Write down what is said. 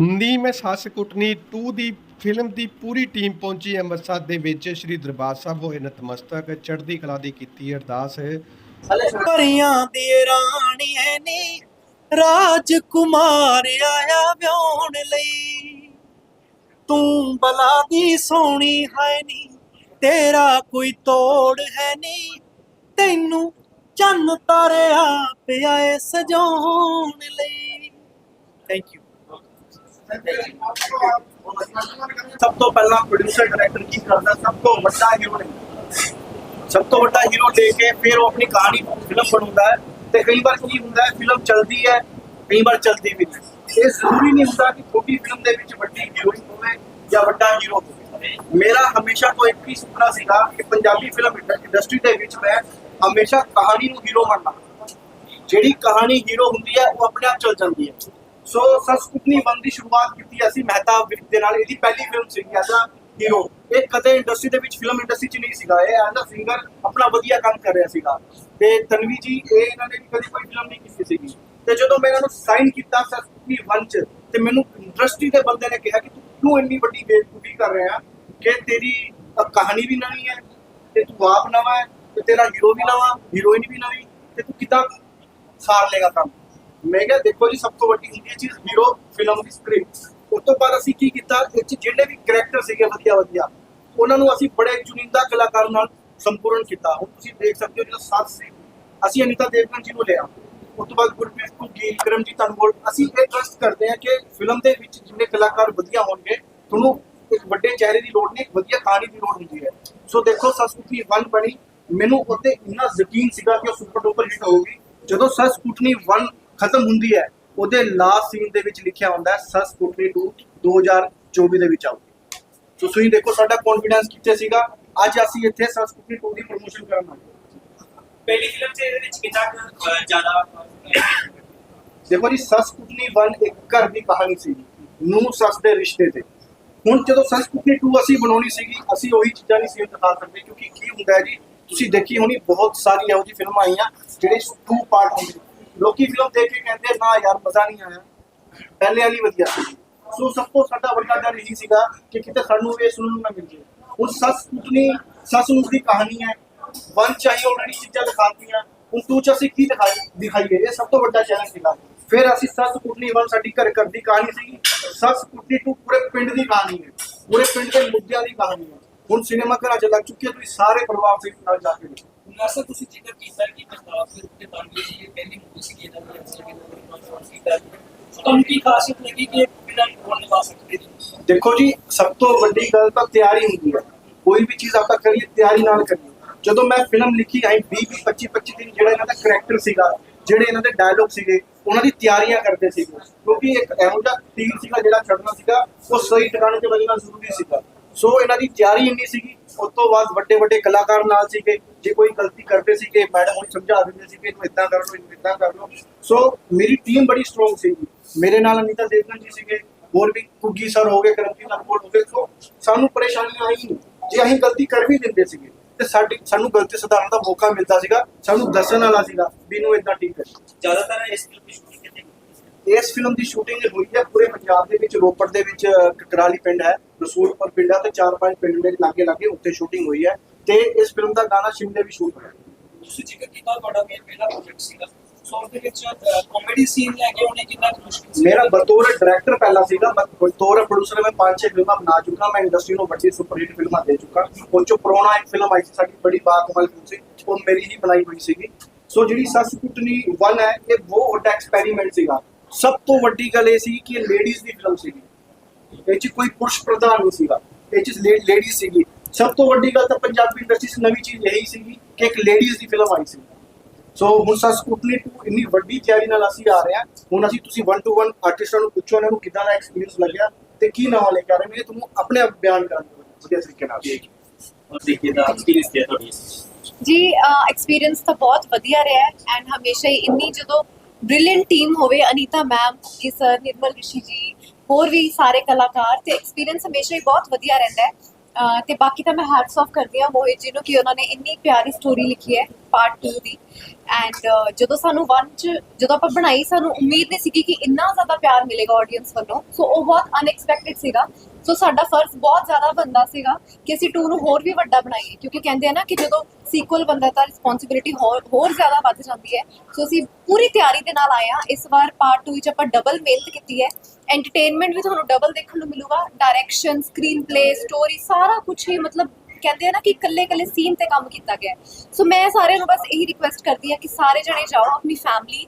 ਨੀ ਮੈਂ ਸੱਸ ਕੁੱਟਣੀ 2 ਦੀ ਫਿਲਮ ਦੀ ਪੂਰੀ ਟੀਮ ਪਹੁੰਚੀ ਅੰਮ੍ਰਿਤਸਰ ਦੇ ਵਿੱਚ। ਸ੍ਰੀ ਦਰਬਾਰ ਸਾਹਿਬ ਹੋਏ ਨਤਮਸਤਕ, ਚੜ੍ਹਦੀ ਕਲਾ ਦੀ ਕੀਤੀ ਅਰਦਾਸ। ਪਰੀਆਂ ਦੀ ਰਾਣੀ ਹੈ ਨੀ, ਰਾਜਕੁਮਾਰ ਆਇਆ ਵਿਆਹਣ ਲਈ। ਤੂੰ ਬਲਾ ਦੀ ਸੋਹਣੀ ਹੈ ਨੀ, ਤੇਰਾ ਕੋਈ ਤੋੜ ਹੈ ਨੀ, ਤੈਨੂੰ ਚੰਨ ਤਾਰਿਆ ਪਿਆ ਏ ਸਜਾਉਣ ਲਈ। ਥੈਂਕ ਯੂ ਸਭ ਤੋਂ ਪਹਿਲਾਂ ਪ੍ਰੋਡਿਊਸਰ ਡਾਇਰੈਕਟਰ ਕੀ ਕਰਦਾ? ਸਭ ਤੋਂ ਵੱਡਾ ਹੀਰੋ ਸਭ ਤੋਂ ਵੱਡਾ ਹੀਰੋ ਲੈ ਕੇ ਫਿਰ ਉਹ ਆਪਣੀ ਕਹਾਣੀ ਫਿਲਮ ਬਣਾਉਂਦਾ ਹੈ ਤੇ ਕਈ ਵਾਰ ਕੀ ਹੁੰਦਾ ਹੈ ਫਿਲਮ ਚੱਲਦੀ ਹੈ, ਕਈ ਵਾਰ ਚੱਲਦੀ ਵੀ ਨਹੀਂ। ਇਹ ਜ਼ਰੂਰੀ ਨਹੀਂ ਹੁੰਦਾ ਕਿ ਛੋਟੀ ਫਿਲਮ ਦੇ ਵਿੱਚ ਵੱਡੀ ਹੀਰੋਇਨ ਹੋਵੇ ਜਾਂ ਵੱਡਾ ਹੀਰੋ ਹੋਵੇ। ਮੇਰਾ ਹਮੇਸ਼ਾ ਤੋਂ ਇੱਕ ਹੀ ਸੁਪਨਾ ਸੀਗਾ ਕਿ ਪੰਜਾਬੀ ਫਿਲਮ ਇੰਡਸਟਰੀ ਦੇ ਵਿੱਚ ਮੈਂ ਹਮੇਸ਼ਾ ਕਹਾਣੀ ਨੂੰ ਹੀਰੋ ਮੰਨਣਾ ਜਿਹੜੀ ਕਹਾਣੀ ਹੀਰੋ ਹੁੰਦੀ ਹੈ, ਉਹ ਆਪਣੇ ਆਪ ਚੱਲ ਜਾਂਦੀ ਹੈ। ਸੋ ਸੰਸਕ੍ਰਿਤਨੀ ਵਨ ਦੀ ਸ਼ੁਰੂਆਤ ਕੀਤੀ ਅਸੀਂ ਮਹਿਤਾ ਵਿਰਕ ਦੇ ਨਾਲ, ਇਹਦੀ ਪਹਿਲੀ ਫਿਲਮ ਸੀਗੀ ਐਜ਼ ਅ ਹੀਰੋ ਇਹ ਕਦੇ ਇੰਡਸਟਰੀ ਦੇ ਵਿੱਚ ਫਿਲਮ ਇੰਡਸਟਰੀ 'ਚ ਨਹੀਂ ਸੀਗਾ। ਇਹ ਐਜ਼ ਅ ਸਿੰਗਰ ਆਪਣਾ ਵਧੀਆ ਕੰਮ ਕਰ ਰਿਹਾ ਸੀਗਾ। ਤੇ ਤਨਵੀ ਜੀ, ਇਹ ਇਹਨਾਂ ਨੇ ਵੀ ਕੋਈ ਫਿਲਮ ਨਹੀਂ ਕੀਤੀ ਸੀਗੀ। ਤੇ ਜਦੋਂ ਮੈਂ ਇਹਨਾਂ ਨੂੰ ਸਾਈਨ ਕੀਤਾ ਸੰਸਕ੍ਰਿਤਨੀ ਵਨ 'ਚ, ਤੇ ਮੈਨੂੰ ਇੰਡਸਟਰੀ ਦੇ ਬੰਦੇ ਨੇ ਕਿਹਾ ਕਿ ਤੂੰ ਕਿਉਂ ਇੰਨੀ ਵੱਡੀ ਬੇਵਕੂਫੀ ਕਰ ਰਿਹਾ? ਕਿ ਤੇਰੀ ਕਹਾਣੀ ਵੀ ਨਵੀਂ ਹੈ, ਤੇ ਤੂੰ ਆਪ ਨਵਾਂ ਹੈ। ਤੇ ਤੇਰਾ ਹੀਰੋ ਵੀ ਨਵਾਂ ਹੀਰੋਇਨ ਵੀ ਨਵੀਂ, ਤੇ ਤੂੰ ਕਿੱਦਾਂ ਸਾਰ ਲੇਗਾ ਕੰਮ? ਮੈਂ ਕਿਹਾ, ਦੇਖੋ ਜੀ, ਸਭ ਤੋਂ ਵੱਡੀ ਹੁੰਦੀ ਹੈ ਚੀਜ਼ ਹੀਰੋ ਫਿਲਮ ਦੀ ਸਕ੍ਰਿਪਟ ਉਸ ਤੋਂ ਬਾਅਦ ਅਸੀਂ ਕੀ ਕੀਤਾ? ਇਹ 'ਚ ਜਿਹੜੇ ਵੀ ਕਰੈਕਟਰ ਸੀਗੇ ਵਧੀਆ ਵਧੀਆ, ਉਹਨਾਂ ਨੂੰ ਅਸੀਂ ਬੜੇ ਚੁਣਿੰਦਾ ਕਲਾਕਾਰ ਨਾਲ ਸੰਪੂਰਨ ਕੀਤਾ। ਹੁਣ ਤੁਸੀਂ ਦੇਖ ਸਕਦੇ ਹੋ ਜਿਹੜਾ ਸਾਥ ਸੀ। ਅਸੀਂ ਅਨੀਤਾ ਦੇਵਗਨ ਜੀ ਨੂੰ ਲਿਆ। ਉਸ ਤੋਂ ਬਾਅਦ ਗੁਰਪ੍ਰੀਤ ਕੁੱਗੀ ਕਰਮਜੀਤ ਅਨਮੋਲ, ਅਸੀਂ ਇਹ ਟਰਸਟ ਕਰਦੇ ਹਾਂ ਕਿ ਫਿਲਮ ਦੇ ਵਿੱਚ ਜਿੰਨੇ ਕਲਾਕਾਰ ਵਧੀਆ ਹੋਣਗੇ, ਤੁਹਾਨੂੰ ਇੱਕ ਵੱਡੇ ਚਿਹਰੇ ਦੀ ਲੋੜ ਨਹੀਂ ਇੱਕ ਵਧੀਆ ਕਹਾਣੀ ਦੀ ਲੋੜ ਹੁੰਦੀ ਹੈ। ਸੋ ਦੇਖੋ ਸੰਸਕ੍ਰਿਤੀ ਵਨ ਬਣੀ। ਮੈਨੂੰ ਉੱਤੇ ਇੰਨਾ ਯਕੀਨ ਸੀਗਾ ਕਿ ਉਹ ਸੁਪਰ ਡੂਪਰ ਹਿੱਟ ਹੋਊਗੀ। ਜਦੋਂ ਸਸ ਕੁਟਨੀ 1 ਖਤਮ ਹੁੰਦੀ ਹੈ ਉਹਦੇ ਲਾਸਟ ਸੀਨ ਦੇ ਵਿੱਚ ਲਿਖਿਆ ਹੁੰਦਾ ਹੈ ਸਸ ਕੁਟਨੀ 2 2024 ਦੇ ਵਿੱਚ ਆਊਗੀ। ਸੋ ਤੁਸੀਂ ਦੇਖੋ ਸਾਡਾ ਕੌਨਫੀਡੈਂਸ ਕਿੱਥੇ ਸੀਗਾ? ਅੱਜ ਅਸੀਂ ਇੱਥੇ ਸਸ ਕੁਟਨੀ 2 ਦੀ ਪ੍ਰੋਮੋਸ਼ਨ ਕਰਨ ਆਏ ਪਹਿਲੀ ਫਿਲਮ 'ਚ ਇਹਦੇ ਵਿੱਚ ਕਿੰਨਾ ਜ਼ਿਆਦਾ ਦੇਖੋ ਜੀ ਸਸ ਕੁਟਨੀ 1 ਇੱਕ ਘਰ ਦੀ ਕਹਾਣੀ ਸੀ ਨੂੰ ਸੱਸ ਦੇ ਰਿਸ਼ਤੇ ਤੇ। ਹੁਣ ਜਦੋਂ ਸਸ ਕੁਟਨੀ 2 ਅਸੀਂ ਬਣਾਉਣੀ ਸੀਗੀ ਅਸੀਂ ਉਹੀ ਚੀਜ਼ਾਂ ਨਹੀਂ ਸੀ ਦਿਖਾ ਸਕਦੇ ਕਿਉਂਕਿ ਕੀ ਹੁੰਦਾ ਹੈ ਜੀ ਤੁਸੀਂ ਦੇਖੀ ਹੋਣੀ ਬਹੁਤ ਸਾਰੀ ਇਹੋ ਜਿਹੀ ਫਿਲਮਾਂ ਆਈਆਂ ਜਿਹੜੇ ਟੂ ਪਾਰਟ ਹੁੰਦੇ। ਲੋਕੀ ਫਿਲਮ ਦੇਖ ਕੇ ਕਹਿੰਦੇ, ਨਾ ਯਾਰ, ਮਜ਼ਾ ਨਹੀਂ ਆਇਆ। ਪਹਿਲੇ ਵਾਲੀ ਵਧੀਆ ਸੀ। ਸੋ ਸਭ ਤੋਂ ਸਾਡਾ ਵੱਡਾ ਡਰ ਇਹੀ ਸੀਗਾ ਕਿ ਕਿਤੇ ਸਾਨੂੰ ਇਹ ਸੁਣਨ ਨੂੰ ਨਾ ਮਿਲ ਜੇ ਹੁਣ ਸੱਸ ਕੁਟਨੀ ਸੱਸ ਨੂੰ ਦੀ ਕਹਾਣੀ ਹੈ। ਵਨ ਚਾਹੀ ਆਲਰੇਡੀ ਚੀਜ਼ਾਂ ਦਿਖਾਤੀਆਂ। ਹੁਣ ਟੂ ਚ ਅਸੀਂ ਕੀ ਦਿਖਾਈ, ਦਿਖਾਈਏ? ਇਹ ਸਭ ਤੋਂ ਵੱਡਾ ਚੈਲੰਜ ਸੀਗਾ। ਫਿਰ ਅਸੀਂ ਸੱਸ ਕੁਟਨੀ ਵਨ ਸਾਡੀ ਘਰ ਘਰ ਦੀ ਕਹਾਣੀ ਸੀਗੀ। ਸੱਸ ਕੁਟਨੀ ਟੂ ਪੂਰੇ ਪਿੰਡ ਦੀ ਕਹਾਣੀ ਹੈ। ਪੂਰੇ ਪਿੰਡ ਦੇ ਮੁੱਦਿਆਂ ਦੀ ਕਹਾਣੀ ਹੈ। ਹੁਣ ਸਿਨੇਮਾ ਘਰਾਂ ਚ ਲੱਗ ਚੁੱਕੀ ਹੈ ਤੁਸੀਂ ਸਾਰੇ ਪਰਿਵਾਰ ਦੇ ਨਾਲ ਜਾ ਕੇ ਦੇਖੋ। ਨਾਸਾ ਤੁਸੀਂ ਜ਼ਿਕਰ ਕੀਤਾ ਕਿ ਪੰਜਾਬ ਦੇ ਉੱਤੇ ਬਣ ਗਈ ਸੀ ਇਹ ਪਹਿਲੀ ਮੂਵੀ ਸੀ ਇਹਨਾਂ ਦੀ ਅਸਲ ਵਿੱਚ ਪਰਫਾਰਮੈਂਸ ਕੀਤਾ ਤੁਹਾਨੂੰ ਕੀ ਖਾਸੀਅਤ ਲੱਗੀ ਕਿ ਇਹ ਬਿਨਾਂ ਕੋਲ ਨਿਭਾ ਸਕਦੇ ਨੇ ਦੇਖੋ ਜੀ ਸਭ ਤੋਂ ਵੱਡੀ ਗੱਲ ਤਾਂ ਤਿਆਰੀ ਹੁੰਦੀ ਹੈ। ਕੋਈ ਵੀ ਚੀਜ਼ ਆਪਾਂ ਕਰੀਏ ਤਿਆਰੀ ਨਾਲ ਕਰੀਏ। ਜਦੋਂ ਮੈਂ ਫਿਲਮ ਲਿਖੀ ਆਈ 20 20 25 25 ਦਿਨ ਜਿਹੜਾ ਇਹਨਾਂ ਦਾ ਕਰੈਕਟਰ ਸੀਗਾ ਜਿਹੜੇ ਇਹਨਾਂ ਦੇ ਡਾਇਲੋਗ ਸੀਗੇ ਉਹਨਾਂ ਦੀ ਤਿਆਰੀਆਂ ਕਰਦੇ ਸੀਗੇ। ਕਿਉਂਕਿ ਇੱਕ ਇਹੋ ਜਿਹਾ ਤੀਰ ਸੀਗਾ ਜਿਹੜਾ ਛੱਡਣਾ ਸੀਗਾ ਉਹ ਸਹੀ ਟਿਕਾਣੇ ਤੇ ਵੱਜਣਾ ਜ਼ਰੂਰੀ ਸੀਗਾ। ਸੋ ਇਹਨਾਂ ਦੀ ਤਿਆਰੀ ਇੰਨੀ ਸੀਗੀ, ਉਸ ਤੋਂ ਬਾਅਦ ਵੱਡੇ ਵੱਡੇ ਕਲਾਕਾਰ ਨਾਲ ਸੀਗੇ, ਜੇ ਕੋਈ ਗਲਤੀ ਕਰਦੇ ਸੀਗੇ, ਮੈਡਮ ਉਹ ਸਮਝਾ ਦਿੰਦੇ ਸੀ ਕਿ ਇਹਨੂੰ ਇਦਾਂ ਕਰ ਲਓ, ਇਹਨੂੰ ਇਦਾਂ ਕਰ ਲਓ। ਸੋ ਮੇਰੀ ਟੀਮ ਬੜੀ ਸਟਰੋਂਗ ਸੀਗੀ। ਮੇਰੇ ਨਾਲ ਅਨੀਤਾ ਦੇਵਗਨ ਜੀ ਸੀਗੇ, ਹੋਰ ਵੀ ਕੁੱਗੀ ਸਰ ਹੋ ਗਏ, ਕਰਮਜੀਤ ਨਾਲ ਹੋ ਗਏ। ਸੋ ਸਾਨੂੰ ਪਰੇਸ਼ਾਨੀ ਆਈ ਨਹੀਂ। ਜੇ ਅਸੀਂ ਗਲਤੀ ਕਰ ਵੀ ਦਿੰਦੇ ਸੀਗੇ, ਤੇ ਸਾਡੀ, ਸਾਨੂੰ ਗਲਤੀ ਸੁਧਾਰਨ ਦਾ ਮੌਕਾ ਮਿਲਦਾ ਸੀਗਾ, ਸਾਨੂੰ ਦੱਸਣ ਵਾਲਾ ਸੀਗਾ ਵੀ ਇਹਨੂੰ ਇਦਾਂ ਠੀਕ ਕਰ ਜ਼ਿਆਦਾਤਰ ਇਸ ਫਿਲਮ ਦੀ ਇਸ ਫਿਲਮ ਦੀ ਸ਼ੂਟਿੰਗ ਹੋਈ ਹੈ ਪੂਰੇ ਪੰਜਾਬ ਦੇ ਵਿੱਚ ਰੋਪੜ ਦੇ ਵਿੱਚ ਕਕਰਾਲੀ ਪਿੰਡ ਹੈ ਰਸੂਲਪੁਰ ਪਿੰਡ ਹੈ ਤੇ ਚਾਰ ਪੰਜ ਪਿੰਡ ਦੇ ਲਾਗੇ ਲਾਗੇ ਉੱਥੇ ਸ਼ੂਟਿੰਗ ਹੋਈ ਹੈ ਤੇ ਇਸ ਫਿਲਮ ਦਾ ਗਾਣਾ ਸ਼ਿਮਲੇ ਵੀ ਸ਼ੂਟ ਹੋਇਆ। ਤੁਸੀਂ ਜ਼ਿਕਰ ਕੀਤਾ ਤੁਹਾਡਾ ਮੇਨ ਪਹਿਲਾ ਪ੍ਰੋਜੈਕਟ ਸੀਗਾ। ਸੋ ਉਹਦੇ ਵਿੱਚ ਕਾਮੇਡੀ ਸੀਨ ਲੈ ਕੇ ਉਹਨੇ ਕਿੰਨਾ ਮੁਸ਼ਕਿਲ ਸੀ? ਮੇਰਾ ਬਤੌਰ ਡਾਇਰੈਕਟਰ ਪਹਿਲਾ ਸੀਗਾ ਮੈਂ ਬਤੌਰ ਪ੍ਰੋਡਿਊਸਰ ਮੈਂ ਪੰਜ ਛੇ ਫਿਲਮਾਂ ਬਣਾ ਚੁੱਕਾ ਮੈਂ ਇੰਡਸਟਰੀ ਨੂੰ ਵੱਡੀ ਸੁਪਰ ਹਿੱਟ ਫਿਲਮਾਂ ਦੇ ਚੁੱਕਾ। ਉਹ ਚੋਂ ਪੁਰਾਣਾ ਇੱਕ ਫਿਲਮ ਆਈ ਸੀ ਸਾਡੀ ਬੜੀ ਬਾਕਮਾਲ ਫਿਲਮ ਸੀ ਉਹ ਮੇਰੀ ਹੀ ਬਣਾਈ ਹੋਈ ਸੀਗੀ। ਸੋ ਜਿਹੜੀ ਸੱਸ ਕੁੱਟਣੀ 1 ਹੈ ਇਹ ਵੱਡਾ ਐਕਸਪੈਰੀਮੈਂਟ ਸੀਗਾ। ਸਭ ਤੋਂ ਵੱਡੀ ਗੱਲ ਇਹ ਸੀ ਕਿ ਲੇਡੀਜ਼ ਦੀ ਫਿਲਮ ਸੀਗੀ। ਇਹ 'ਚ ਕੋਈ ਪੁਰਸ਼ ਪ੍ਰਧਾਨ ਨਹੀਂ ਸੀਗਾ। ਇਹ 'ਚ ਲੇਡੀ ਸੀਗੀ। ਸਭ ਤੋਂ ਵੱਡੀ ਗੱਲ ਤਾਂ ਪੰਜਾਬੀ ਇੰਡਸਟਰੀ 'ਚ ਨਵੀਂ ਚੀਜ਼ ਇਹੀ ਸੀਗੀ ਕਿ ਇੱਕ ਲੇਡੀਜ਼ ਦੀ ਫਿਲਮ ਆਈ ਸੀ। ਸੋ ਹੁਣ ਸਾ ਸਕੂਟਨੀ 2 ਇੰਨੀ ਵੱਡੀ ਤਿਆਰੀ ਨਾਲ ਅਸੀਂ ਆ ਰਹੇ ਹਾਂ। ਹੁਣ ਅਸੀਂ ਤੁਸੀਂ 1 ਟੂ 1 ਆਰਟਿਸਟਾਂ ਨੂੰ ਪੁੱਛੋ ਇਹਨਾਂ ਨੂੰ ਕਿੱਦਾਂ ਦਾ ਐਕਸਪੀਰੀਅੰਸ ਲੱਗਿਆ ਤੇ ਕੀ ਨਵਾਂ ਲੈ ਕੇ ਆ ਰਹੇ ਇਹ ਤੁਹਾਨੂੰ ਆਪਣੇ ਆਪ ਬਿਆਨ ਕਰਾਂਗੇ ਵਧੀਆ ਤਰੀਕੇ ਨਾਲ। ਔਰ ਦੇਖੀਏ ਦਾ ਐਕਸਪੀਰੀਅੰਸ ਦਿਆ ਤੁਹਾਡੀ? ਜੀ ਐਕਸਪੀਰੀਅੰਸ ਤਾਂ ਬਹੁਤ ਵਧੀਆ ਰਿਹਾ ਐਂਡ ਹਮੇਸ਼ਾ ਹੀ ਇੰਨੀ ਜਦੋਂ ਬ੍ਰਿਲੀਅੰਟ ਟੀਮ ਹੋਵੇ, ਅਨੀਤਾ ਮੈਮ ਕੀ ਸਰ ਨਿਰਮਲ ਰਿਸ਼ੀ ਜੀ, ਹੋਰ ਵੀ ਸਾਰੇ ਕਲਾਕਾਰ ਤੇ ਐਕਸਪੀਰੀਅੰਸ ਹਮੇਸ਼ਾ ਹੀ ਬਹੁਤ ਵਧੀਆ ਰਹਿੰਦਾ ਹੈ। ਤੇ ਬਾਕੀ ਤਾਂ ਮੈਂ ਹੈਟਸ ਆਫ ਕਰਦੀ ਹਾਂ ਮੋਹਿਤ ਜੀ ਨੂੰ ਕਿ ਉਹਨਾਂ ਨੇ ਇੰਨੀ ਪਿਆਰੀ ਸਟੋਰੀ ਲਿਖੀ ਹੈ ਪਾਰਟ 2 ਦੀ। ਐਂਡ ਜਦੋਂ ਸਾਨੂੰ 1 ਚ, ਜਦੋਂ ਆਪਾਂ ਬਣਾਈ, ਸਾਨੂੰ ਉਮੀਦ ਨਹੀਂ ਸੀ ਕਿ ਇੰਨਾ ਜ਼ਿਆਦਾ ਪਿਆਰ ਮਿਲੇਗਾ ਆਡੀਅנס ਵੱਲੋਂ। ਸੋ ਉਹ ਬਹੁਤ ਅਨਐਕਸਪੈਕਟਿਡ ਸੀਗਾ। ਸੋ ਸਾਡਾ ਫਰਜ਼ ਬਹੁਤ ਜ਼ਿਆਦਾ ਬੰਦਾ ਸੀਗਾ ਕਿ ਅਸੀਂ 2 ਨੂੰ ਹੋਰ ਵੀ ਵੱਡਾ ਬਣਾਈਏ, ਕਿਉਂਕਿ ਕਹਿੰਦੇ ਆ ਨਾ ਕਿ ਜਦੋਂ ਸੀਕੁਅਲ ਬੰਦਾ ਤਾਂ ਰਿਸਪੌਂਸਿਬਿਲਿਟੀ ਹੋਰ ਹੋਰ ਜ਼ਿਆਦਾ ਵੱਧ ਜਾਂਦੀ ਹੈ। ਸੋ ਅਸੀਂ ਪੂਰੀ ਤਿਆਰੀ ਦੇ ਨਾਲ ਆਏ ਹਾਂ। ਇਸ ਵਾਰ ਪਾਰਟ 2 ਵਿੱਚ ਆਪਾਂ ਡਬਲ ਮਿਹਨਤ ਕੀਤੀ ਹੈ। ਐਂਟਰਟੇਨਮੈਂਟ ਵੀ ਤੁਹਾਨੂੰ ਡਬਲ ਦੇਖਣ ਨੂੰ ਮਿਲੂਗਾ। ਡਾਇਰੈਕਸ਼ਨ ਸਕਰੀਨ ਪਲੇ ਸਟੋਰੀ ਸਾਰਾ ਕੁਝ ਹੀ ਮਤਲਬ ਕਹਿੰਦੇ ਆ ਨਾ ਕਿ ਇਕੱਲੇ ਇਕੱਲੇ ਸੀਨ ਤੇ ਕੰਮ ਕੀਤਾ ਗਿਆ ਸੋ ਮੈਂ ਸਾਰਿਆਂ ਨੂੰ ਬਸ ਇਹੀ ਰਿਕੁਐਸਟ ਕਰਦੀ ਹਾਂ ਕਿ ਸਾਰੇ ਜਣੇ ਜਾਓ, ਆਪਣੀ ਫੈਮਿਲੀ